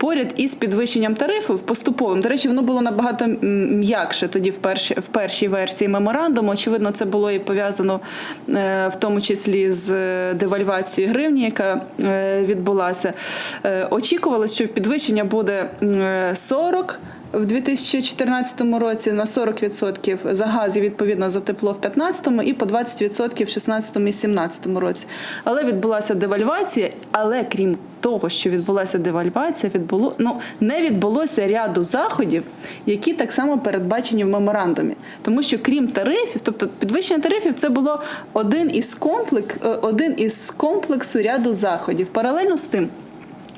поряд із підвищенням тарифів поступовим. До речі, воно було набагато м'якше тоді в першій, в першій версії меморандуму. Очевидно, це було і пов'язано е, в тому числі з е, девальвацією гривні, яка е, відбулася. Очікувалося, що підвищення буде е, 40 в 2014 році на 40% за газ і відповідно за тепло в 2015 і по 20% в 2016 і 2017 році. Але відбулася девальвація. Але крім того, що відбулася девальвація, відбуло ну не відбулося ряду заходів, які так само передбачені в меморандумі. Тому що крім тарифів, тобто підвищення тарифів, це було один із комплекс, е, один із комплексу ряду заходів. Паралельно з тим.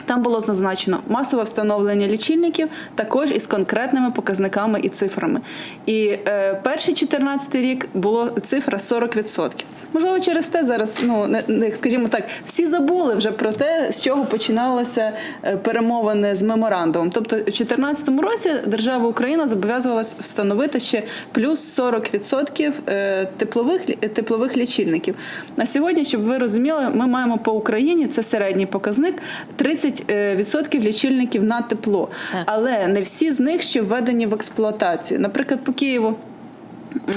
Там було зазначено масове встановлення лічильників, також із конкретними показниками і цифрами. І е, перший 14 рік було цифра 40%. Можливо, через те зараз, ну не, скажімо так, всі забули вже про те, з чого починалися е, перемовини з меморандумом. Тобто, у 2014 році держава Україна зобов'язувалась встановити ще плюс 40% е, теплових теплових лічильників. На сьогодні, щоб ви розуміли, ми маємо по Україні це середній показник 30% лічильників на тепло. Так. Але не всі з них ще введені в експлуатацію. Наприклад, по Києву.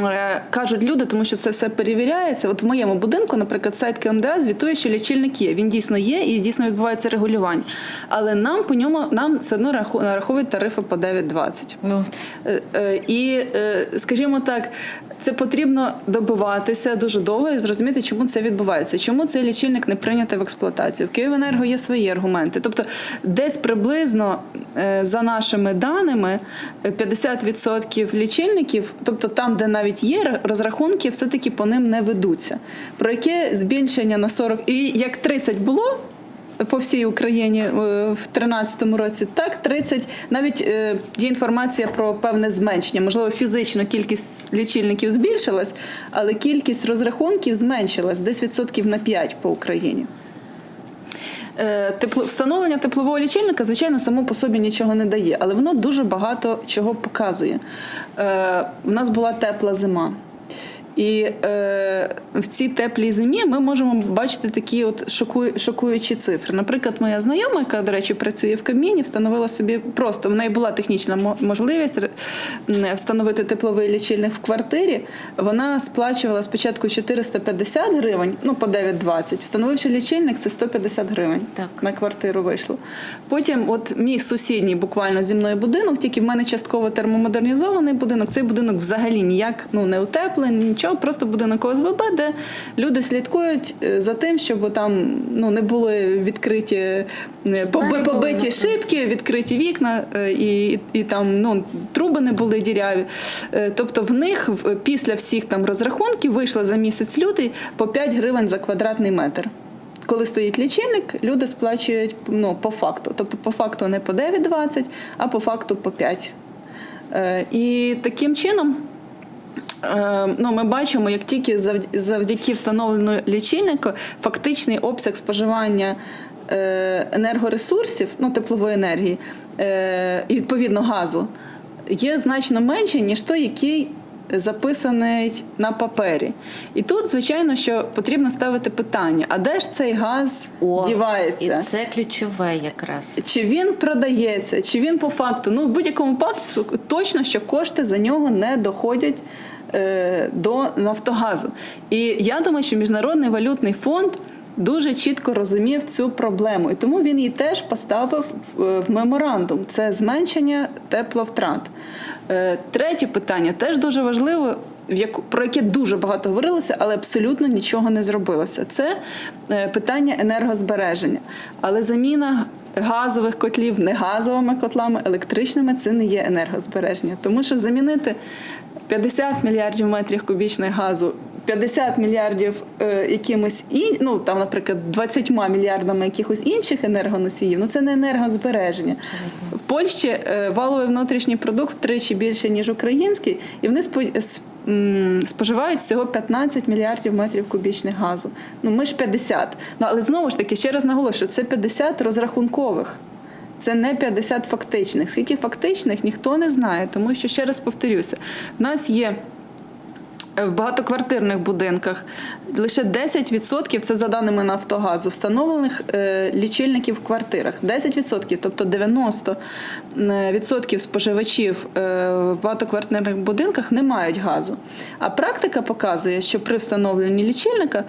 Е, Кажуть люди, тому що це все перевіряється. От в моєму будинку, наприклад, сайт КМДА звітує, що лічильник є. Він дійсно є і дійсно відбувається регулювання. Але нам по ньому нам все одно нараховують тарифи по 9,20. Ну, Е, е, І, скажімо так, це потрібно добиватися дуже довго і зрозуміти, чому це відбувається. Чому цей лічильник не прийнятий в експлуатацію? В Київенерго є свої аргументи. Тобто, десь приблизно за нашими даними е, 50% лічильників, тобто там, де навіть є розрахунки, все-таки по ним не ведуться. Про яке збільшення на 40... І як 30 було по всій Україні е, в 2013 році. Так, 30, навіть е, є інформація про певне зменшення. Можливо, фізично кількість лічильників збільшилась, але кількість розрахунків зменшилась десь відсотків на 5 по Україні. Е, встановлення теплового лічильника, звичайно, само по собі нічого не дає, але воно дуже багато чого показує. Е, у нас була тепла зима. І е, в цій теплій зимі ми можемо бачити такі от шокує, шокуючі цифри. Наприклад, моя знайома, яка, до речі, працює в Каміні, встановила собі просто в неї була технічна мо- можливість встановити тепловий лічильник в квартирі. Вона сплачувала спочатку 450 гривень, ну по 9,20. Встановивши лічильник, це 150 гривень Так. на квартиру вийшло. Потім, от мій сусідній буквально зі мною будинок, тільки в мене частково термомодернізований будинок. Цей будинок взагалі ніяк ну не утеплений, нічого, просто будинок ОСББ, де люди слідкують е, за тим, щоб там ну не були відкриті е, поби- побиті шибки, відкриті вікна е, і, і там ну труби не були діряві. Тобто в них після всіх там розрахунків вийшло за місяць люди по 5 гривень за квадратний метр. Коли стоїть лічильник, люди сплачують ну, по факту. Тобто по факту не по 9,20, а по факту по 5. Е, і таким чином. Е, Ну, ми бачимо, як тільки завд- завдяки встановленню лічильника фактичний обсяг споживання е, енергоресурсів, ну, теплової енергії е, і відповідно газу, є значно менше, ніж той, який записаний на папері. І тут, звичайно, що потрібно ставити питання: а де ж цей газ о, дівається? І це ключове якраз. Чи він продається, чи він по факту? Ну, в будь-якому факту точно, що кошти за нього не доходять до Нафтогазу. І я думаю, що Міжнародний валютний фонд. Дуже чітко розумів цю проблему, і тому він її теж поставив в, в меморандум. Це зменшення тепловтрат. Е, третє питання теж дуже важливо, в яку про яке дуже багато говорилося, але абсолютно нічого не зробилося. Це е, питання енергозбереження. Але заміна газових котлів не газовими котлами, електричними це не є енергозбереження. Тому що замінити 50 мільярдів метрів кубічних газу. 50 мільярдів е, якимось і ну там, наприклад, 20 мільярдами якихось інших енергоносіїв. Ну це не енергозбереження. В Польщі е, валовий внутрішній продукт втричі більше ніж український, і вони споживають всього 15 мільярдів метрів кубічних газу. Ну ми ж 50. Ну але знову ж таки ще раз наголошую, це 50 розрахункових. Це не 50 фактичних. Скільки фактичних ніхто не знає, тому що ще раз повторюся, в нас є В багатоквартирних будинках лише 10% це за даними Нафтогазу встановлених е, лічильників в квартирах. 10%, тобто 90% споживачів е, в багатоквартирних будинках не мають газу. А практика показує, що при встановленні лічильника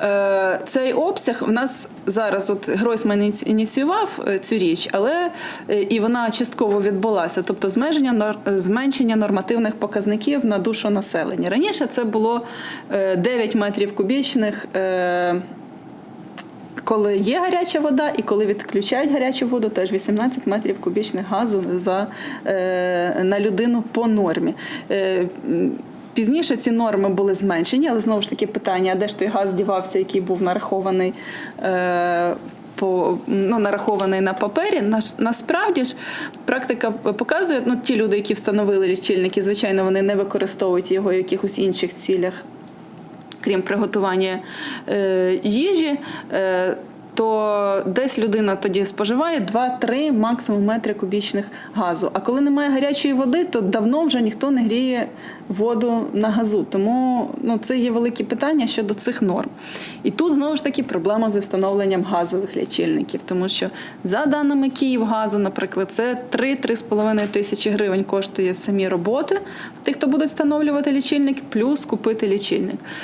е, цей обсяг в нас зараз от Гройсман ініціював е, цю річ, але е, і вона частково відбулася, тобто зменшення зменшення нормативних показників на душу населення. Раніше це було е, 9 метрів кубічних. е, Коли є гаряча вода, і коли відключають гарячу воду, теж 18 метрів кубічних газу за, е, на людину по нормі. Е, Пізніше ці норми були зменшені, але знову ж таки питання: де ж той газ дівався, який був нарахований е, по ну, нарахований на папері. Наш- насправді ж практика показує, ну ті люди, які встановили лічильники, звичайно, вони не використовують його в якихось інших цілях крім приготування е, їжі, е, то десь людина тоді споживає 2-3 максимум метри кубічних газу. А коли немає гарячої води, то давно вже ніхто не гріє воду на газу. Тому ну, це є великі питання щодо цих норм. І тут знову ж таки проблема зі встановленням газових лічильників, тому що за даними Київгазу, наприклад, це 3-3,5 тисячі гривень коштує самі роботи тих, хто буде встановлювати лічильник, плюс купити лічильник.